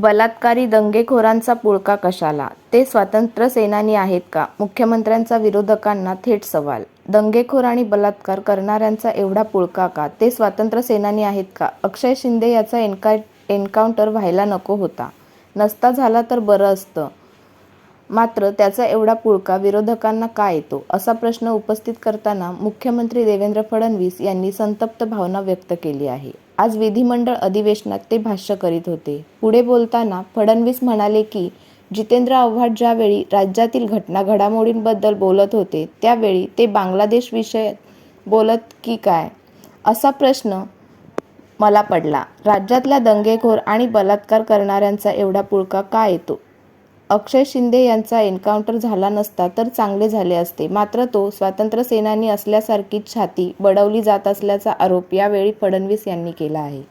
बलात्कारी दंगेखोरांचा पुळका कशाला? ते स्वातंत्र्य सेनानी आहेत का? मुख्यमंत्र्यांचा विरोधकांना थेट सवाल. दंगेखोर आणि बलात्कार करणाऱ्यांचा एवढा पुळका का? ते स्वातंत्र्य सेनानी आहेत का? अक्षय शिंदे याचा एन्का एन्काउंटर व्हायला नको होता. नसता झाला तर बरं असतं. मात्र त्याचा एवढा पुळका विरोधकांना का येतो? असा प्रश्न उपस्थित करताना मुख्यमंत्री देवेंद्र फडणवीस यांनी संतप्त भावना व्यक्त केली आहे. आज विधिमंडळ अधिवेशनात ते भाष्य करीत होते. पुढे बोलताना फडणवीस म्हणाले की जितेंद्र आव्हाड ज्यावेळी राज्यातील घटना घडामोडींबद्दल बोलत होते त्यावेळी ते बांगलादेश विषय बोलत की काय? असा प्रश्न मला पडला. राज्यातल्या दंगेखोर आणि बलात्कार करणाऱ्यांचा एवढा पुळका का येतो? अक्षय शिंदे यांचा एन्काउंटर झाला नसता तर चांगले झाले असते. मात्र तो स्वातंत्र्य सेनानी असल्यासारखी छाती बडवली जात असल्याचा आरोप यावेळी फडणवीस यांनी केला आहे.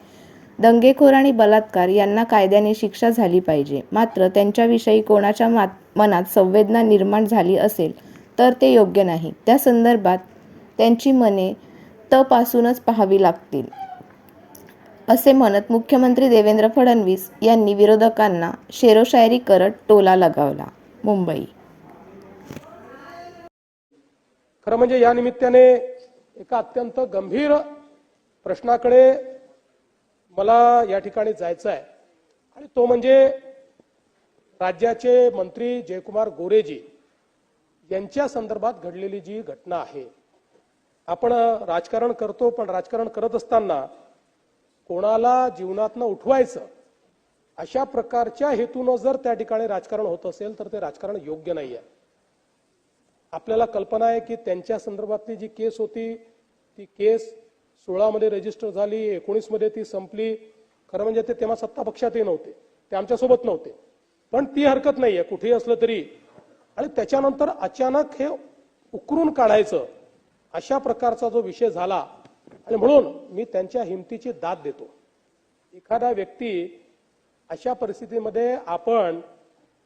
दंगेखोर आणि बलात्कार यांना कायद्याने शिक्षा झाली पाहिजे. मात्र त्यांच्याविषयी कोणाच्या मात मनात संवेदना निर्माण झाली असेल तर ते योग्य नाही. त्या संदर्भात त्यांची मने तपासूनच पाहावी लागतील. असे म्हणत मुख्यमंत्री देवेंद्र फडणवीस यांनी विरोधकांना शेरोशायरी करत टोला लगावला. मुंबई. खरं म्हणजे या निमित्ताने एका अत्यंत गंभीर प्रश्नाकडे मला या ठिकाणी जायचं आहे. आणि तो म्हणजे राज्याचे मंत्री जयकुमार गोरेजी यांच्या संदर्भात घडलेली जी घटना आहे. आपण राजकारण करतो पण राजकारण करत असताना कोणाला जीवनातनं उठवायचं अशा प्रकारच्या हेतूनं जर त्या ठिकाणी राजकारण होत असेल तर ते राजकारण योग्य नाही आहे आपल्याला कल्पना आहे की त्यांच्या संदर्भातली जी केस होती ती केस सोळामध्ये रजिस्टर झाली एकोणीसमध्ये ती संपली. खरं म्हणजे ते तेव्हा सत्ता पक्षातही नव्हते ते आमच्यासोबत नव्हते. पण ती हरकत नाहीये कुठेही असलं तरी. आणि त्याच्यानंतर अचानक हे उकरून काढायचं अशा प्रकारचा जो विषय झाला आणि म्हणून मी त्यांच्या हिमतीची दाद देतो. एखादा व्यक्ती अशा परिस्थितीमध्ये आपण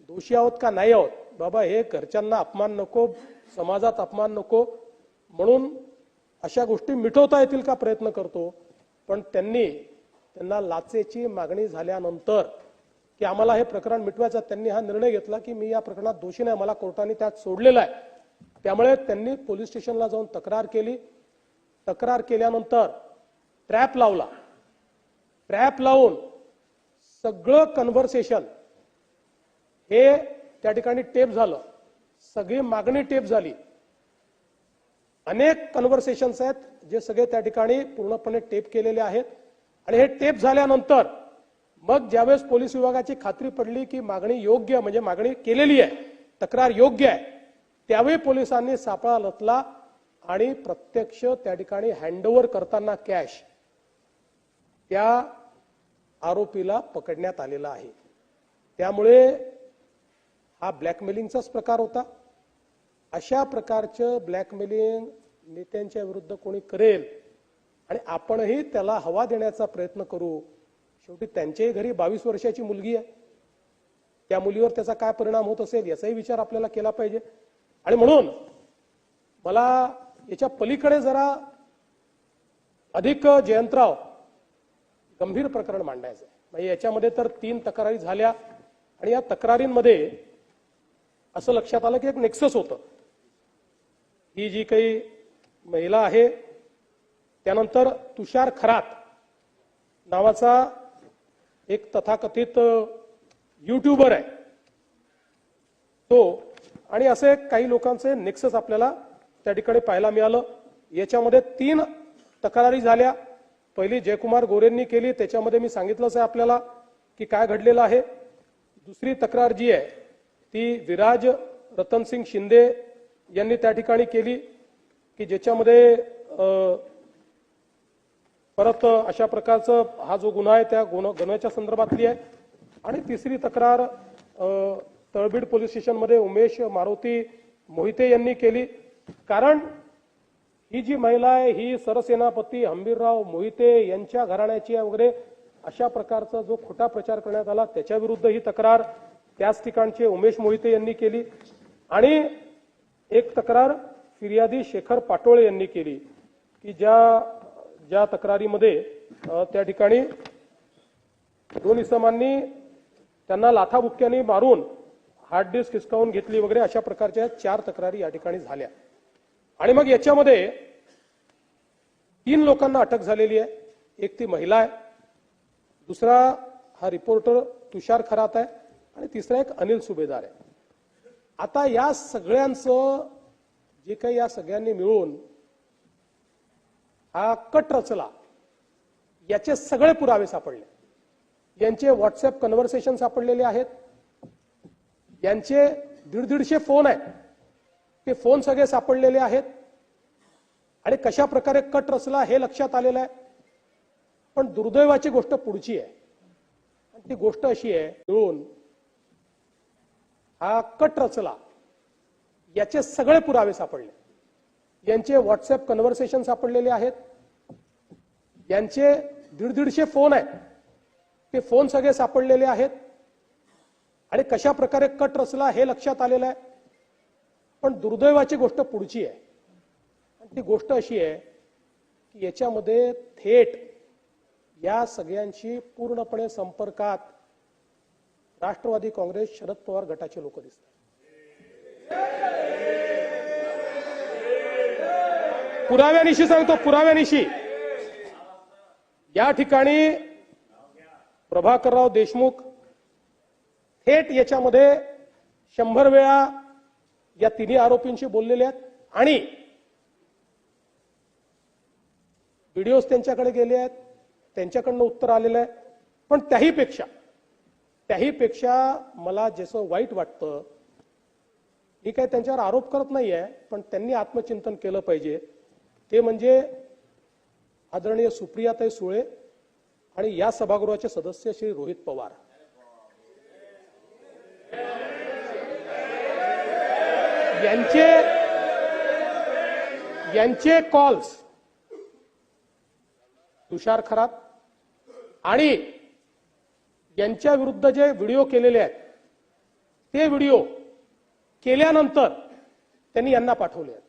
दोषी आहोत का नाही आहोत? बाबा हे घरच्यांना अपमान नको समाजात अपमान नको. म्हणून अशा गोष्टी मिटवता येतील का प्रयत्न करतो? पण त्यांनी त्यांना लाचेची मागणी झाल्यानंतर की आम्हाला हे प्रकरण मिटवायचं त्यांनी हा निर्णय घेतला की मी या प्रकरणात दोषी नाही मला कोर्टाने त्यात सोडलेला आहे. त्यामुळे त्यांनी पोलीस स्टेशनला जाऊन तक्रार केली. तक्रार केल्यानंतर ट्रॅप लावला. ट्रॅप लावून सगळं कन्व्हर्सेशन हे त्या ठिकाणी टेप झालं. सगळी मागणी टेप झाली. अनेक कन्व्हर्सेशन्स आहेत जे सगळे त्या ठिकाणी पूर्णपणे टेप केलेले आहेत. आणि हे टेप झाल्यानंतर मग ज्यावेळेस पोलीस विभागाची खात्री पडली की मागणी योग्य म्हणजे मागणी केलेली आहे तक्रार योग्य आहे त्यावेळी पोलिसांनी सापळा लतला आणि प्रत्यक्ष त्या ठिकाणी हँडओव्हर करताना कॅश त्या आरोपीला पकडण्यात आलेला आहे. त्यामुळे हा ब्लॅकमेलिंगचाच प्रकार होता. अशा प्रकारचं ब्लॅकमेलिंग नेत्यांच्या विरुद्ध कोणी करेल आणि आपणही त्याला हवा देण्याचा प्रयत्न करू शेवटी त्यांच्याही घरी बावीस वर्षाची मुलगी आहे. त्या मुलीवर त्याचा काय परिणाम होत असेल याचाही विचार आपल्याला केला पाहिजे. आणि म्हणून मला याच्या पलीकडे जरा अधिक जयंतराव गंभीर प्रकरण मांडायचं आहे म्हणजे याच्यामध्ये तर तीन तक्रारी झाल्या आणि या तक्रारींमध्ये असं लक्षात आलं की एक नेक्सस होतं. ही जी काही महिला आहे त्यानंतर तुषार खरात नावाचा एक तथाकथित युट्यूबर आहे. तो आणि असे काही लोकांचे नेक्सस आपल्याला त्या ठिकाणी पाहायला मिळालं. याच्यामध्ये तीन तक्रारी झाल्या. पहिली जयकुमार गोरेंनी केली. त्याच्यामध्ये मी सांगितलंच आहे आपल्याला की काय घडलेलं आहे. दुसरी तक्रार जी आहे ती विराज रतनसिंग शिंदे यांनी त्या ठिकाणी केली की ज्याच्यामध्ये परत अशा प्रकारचं हा जो गुन्हा आहे त्या गुन्हा गुन्ह्याच्या संदर्भातली आहे. आणि तिसरी तक्रार तळबीड पोलीस स्टेशनमध्ये उमेश मारुती मोहिते यांनी केली. कारण ही जी महिला आहे ही सरसेनापती हंबीरराव मोहिते यांच्या घराण्याची आहे वगैरे अशा प्रकारचा जो खोटा प्रचार करण्यात आला त्याच्या विरुद्ध ही तक्रार त्याच ठिकाणचे उमेश मोहिते यांनी केली. आणि एक तक्रार फिर्यादी शेखर पाटोळे यांनी केली की ज्या ज्या तक्रारीमध्ये त्या ठिकाणी दोन इसमांनी त्यांना लाथाबुक्क्यांनी मारून हार्ड डिस्क हिसकावून घेतली वगैरे अशा प्रकारच्या चार तक्रारी या ठिकाणी झाल्या. आणि मग याच्यामध्ये तीन लोकांना अटक झालेली आहे. एक ती महिला आहे. दुसरा हा रिपोर्टर तुषार खरात आहे. आणि तिसरा एक अनिल सुभेदार आहे. आता या सगळ्यांचं जे काही या सगळ्यांनी मिळून हा कट रचला याचे सगळे पुरावे सापडले. यांचे व्हॉट्सअप कन्व्हर्सेशन सापडलेले आहेत. यांचे दीड दीडशे फोन आहेत. ते फोन सगळे सापडलेले आहेत. आणि कशा प्रकारे कट रचला हे लक्षात आलेलं आहे. पण दुर्दैवाची गोष्ट पुढची आहे. आणि ती गोष्ट अशी आहे मिळून हा कट रचला याचे सगळे पुरावे सापडले. यांचे व्हॉट्सअप कन्व्हर्सेशन सापडलेले आहेत. यांचे दीड दीडशे फोन आहेत. ते फोन सगळे सापडलेले आहेत. आणि कशा प्रकारे कट रचला हे लक्षात आलेलं आहे. पण दुर्दैवाची गोष्ट पुढची आहे. आणि ती गोष्ट अशी आहे की याच्यामध्ये थेट या सगळ्यांशी पूर्णपणे संपर्कात राष्ट्रवादी काँग्रेस शरद पवार गटाचे लोक दिसतात. पुराव्यानिशी सांगतो पुराव्यानिशी. या ठिकाणी प्रभाकरराव देशमुख थेट याच्यामध्ये शंभर वेळा या तिन्ही आरोपींशी बोललेले आहेत. आणि व्हिडिओज त्यांच्याकडे गेले आहेत. त्यांच्याकडनं उत्तर आलेलं आहे. पण त्याही पेक्षा त्याही पेक्षा मला जसं वाईट वाटतं मी काय त्यांच्यावर आरोप करत नाहीये पण त्यांनी आत्मचिंतन केलं पाहिजे. ते म्हणजे आदरणीय सुप्रियाताई सुळे आणि या सभागृहाचे सदस्य श्री रोहित पवार. यांचे यांचे कॉल्स तुषार खरात आणि यांच्या विरुद्ध जे व्हिडिओ केलेले आहेत ते व्हिडिओ केल्यानंतर त्यांनी यांना पाठवले आहेत.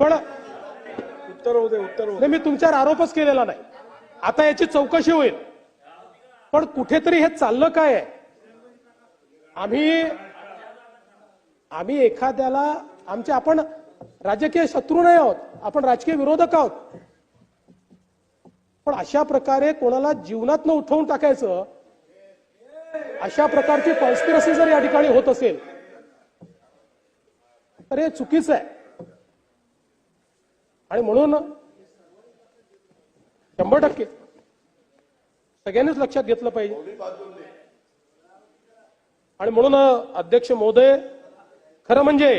पण उत्तर होऊ दे उत्तर होऊ दे. नाही मी तुमच्यावर आरोपच केलेला नाही. आता याची चौकशी होईल. पण कुठेतरी हे चाललं काय? आहे आम्ही आम्ही एखाद्याला आमचे आपण राजकीय शत्रू नाही आहोत आपण राजकीय विरोधक आहोत. पण अशा प्रकारे कोणाला जीवनात उठवून टाकायचं अशा प्रकारची कॉन्स्पिरसी जर या ठिकाणी होत असेल तर हे चुकीचं आहे. आणि म्हणून शंभर टक्के सगळ्यांनीच लक्षात घेतलं पाहिजे. आणि म्हणून अध्यक्ष महोदय खरं म्हणजे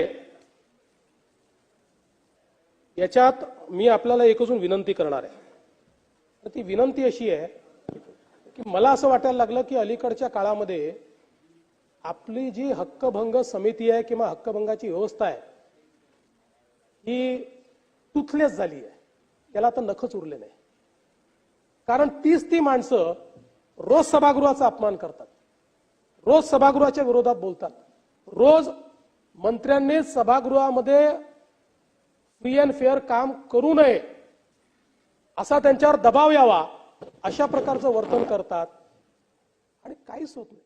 याच्यात मी आपल्याला एक अजून विनंती करणार आहे. तर ती विनंती अशी आहे की मला असं वाटायला लागलं की अलीकडच्या काळामध्ये आपली जी हक्कभंग समिती आहे किंवा हक्कभंगाची व्यवस्था आहे ही टुथलेस झाली आहे. त्याला आता नखच उरले नाही. कारण तीच ती माणसं रोज सभागृहाचा अपमान करतात. रोज सभागृहाच्या विरोधात बोलतात. रोज मंत्र्यांनी सभागृहामध्ये फ्री अँड फेअर काम करू नये. असा त्यांच्यावर दबाव यावा अशा प्रकारचं वर्तन करतात. आणि काहीच होत नाही.